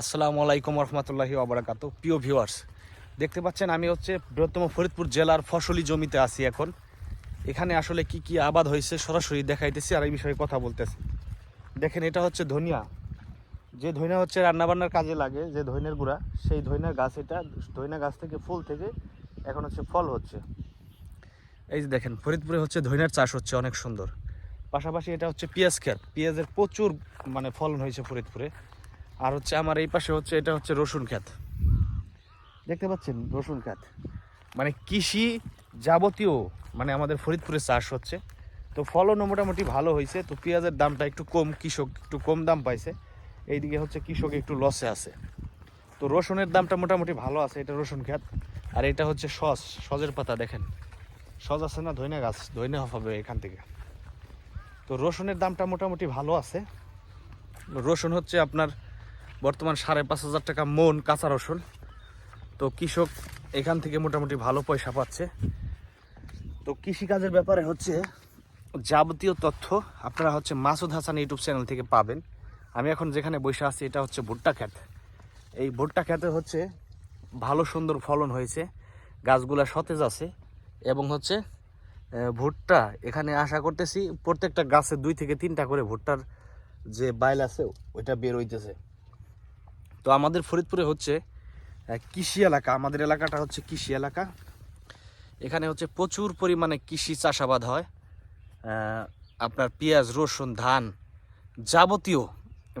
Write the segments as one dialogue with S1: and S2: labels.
S1: আসসালামু আলাইকুম রহমতুল্লাহি আবরাকাত প্রিয় ভিউয়ার্স, দেখতে পাচ্ছেন আমি হচ্ছে বৃহত্তম ফরিদপুর জেলার ফসলি জমিতে আছি এখন। এখানে আসলে কি কি আবাদ হয়েছে সরাসরি দেখাইতেছি আর এই বিষয়ে কথা বলতেছি। দেখেন, এটা হচ্ছে ধনিয়া। যে ধনিয়া হচ্ছে রান্নাবান্নার কাজে লাগে, যে ধইনের গুঁড়া, সেই ধইনার গাছ এটা ধইনা গাছ থেকে ফুল থেকে এখন হচ্ছে ফল হচ্ছে। এই যে দেখেন, ফরিদপুরে হচ্ছে ধইনার চাষ হচ্ছে অনেক সুন্দর। পাশাপাশি এটা হচ্ছে পেঁয়াজ ক্ষেত পেঁয়াজের প্রচুর মানে ফলন হয়েছে ফরিদপুরে। আর হচ্ছে আমার এই পাশে হচ্ছে এটা হচ্ছে রসুন ক্ষেত। দেখতে পাচ্ছেন রসুন ক্ষেত। মানে কৃষি যাবতীয় মানে আমাদের ফরিদপুরে চাষ হচ্ছে। তো ফলনও মোটামুটি ভালো হয়েছে তো পেঁয়াজের দামটা একটু কম কৃষক একটু কম দাম পাইছে। এইদিকে হচ্ছে কৃষক একটু লসে আছে। তো রসুনের দামটা মোটামুটি ভালো আছে এটা রসুন ক্ষেত। আর এটা হচ্ছে সস সজের পাতা দেখেন। সজ আছে না ধইনা গাছ ধইনা হবে এখান থেকে। তো রসুনের দামটা মোটামুটি ভালো আছে। রসুন হচ্ছে আপনার বর্তমান সাড়ে পাঁচ হাজার টাকা মন কাঁচা রসুন। তো কৃষক এখান থেকে মোটামুটি ভালো পয়সা পাচ্ছে। তো কৃষিকাজের ব্যাপারে হচ্ছে যাবতীয় তথ্য আপনারা হচ্ছে মাসুদ হাসান ইউটিউব চ্যানেল থেকে পাবেন। আমি এখন যেখানে বসে আছি, এটা হচ্ছে ভুট্টা ক্ষেত। এই ভুট্টা ক্ষেতে হচ্ছে ভালো সুন্দর ফলন হয়েছে, গাছগুলা সতেজ আছে এবং হচ্ছে ভুট্টা এখানে আশা করতেছি প্রত্যেকটা গাছে দুই থেকে তিনটা করে ভুট্টার যে বাইল আছে, ওইটা বের হইতেছে। তো আমাদের ফরিদপুরে হচ্ছে কৃষি এলাকা, আমাদের এলাকাটা হচ্ছে কৃষি এলাকা। এখানে হচ্ছে প্রচুর পরিমাণে কৃষি চাষাবাদ হয়। আপনার পেঁয়াজ, রসুন, ধান যাবতীয়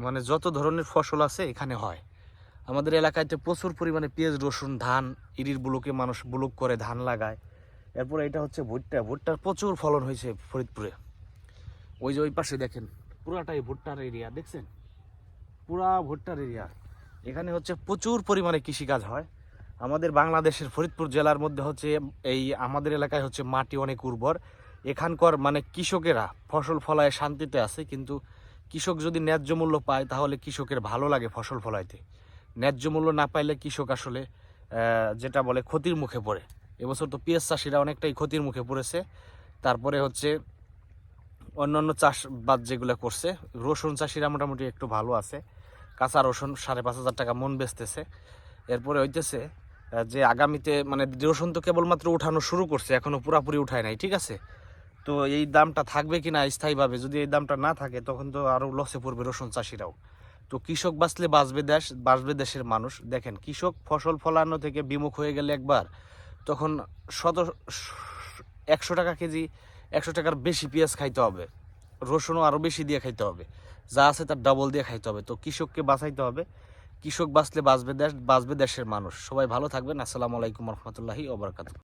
S1: মানে যত ধরনের ফসল আছে এখানে হয়। আমাদের এলাকাতে প্রচুর পরিমাণে পেঁয়াজ, রসুন, ধান, ইরির বুলুকে মানুষ বুলুক করে ধান লাগায়। এরপরে এটা হচ্ছে ভুট্টা। ভুট্টার প্রচুর ফলন হয়েছে ফরিদপুরে। ওই যে ওই পাশে দেখেন, পুরাটাই ভুট্টার এরিয়া দেখছেন? পুরা ভুট্টার এরিয়া এখানে হচ্ছে প্রচুর পরিমাণে কৃষিকাজ হয়। আমাদের বাংলাদেশের ফরিদপুর জেলার মধ্যে হচ্ছে এই আমাদের এলাকায় হচ্ছে মাটি অনেক উর্বর। এখানকার মানে কৃষকেরা ফসল ফলায় শান্তিতে আছে, কিন্তু কৃষক যদি ন্যায্য মূল্য পায় তাহলে কৃষকের ভালো লাগে ফসল ফলাইতে। ন্যায্য মূল্য না পাইলে কৃষক আসলে যেটা বলে ক্ষতির মুখে পড়ে। এবছর তো পেঁয়াজ চাষিরা অনেকটাই ক্ষতির মুখে পড়েছে। তারপরে হচ্ছে অন্যান্য চাষবাদ যেগুলো করছে, রসুন চাষিরা মোটামুটি একটু ভালো আছে। কাঁচা রসুন সাড়ে পাঁচ হাজার টাকা মন বেচতেছে। এরপরে হইতেছে যে আগামীতে মানে রসুন তো কেবলমাত্র উঠানো শুরু করছে এখনও পুরাপুরি উঠায় নাই, ঠিক আছে? তো এই দামটা থাকবে কি না স্থায়ীভাবে, যদি এই দামটা না থাকে, তখন তো আরও লসে পড়বে রসুন চাষিরাও। তো কৃষক বাঁচলে বাঁচবে দেশ, বাঁচবে দেশের মানুষ। দেখেন, কৃষক ফসল ফলানো থেকে বিমুখ হয়ে গেলে একবার, তখন শত, একশো টাকা কেজি, একশো টাকার বেশি পেঁয়াজ খাইতে হবে। রসুনও আরও বেশি দিয়ে খাইতে হবে। যা আছে তার ডাবল দিয়ে খাইতে হবে। তো কৃষককে বাঁচাইতে হবে। কৃষক বাঁচলে বাঁচবে দেশ, বাঁচবে দেশের মানুষ। সবাই ভালো থাকবেন। আসসালামু আলাইকুম রহমতুল্লাহি ওবরাকাতু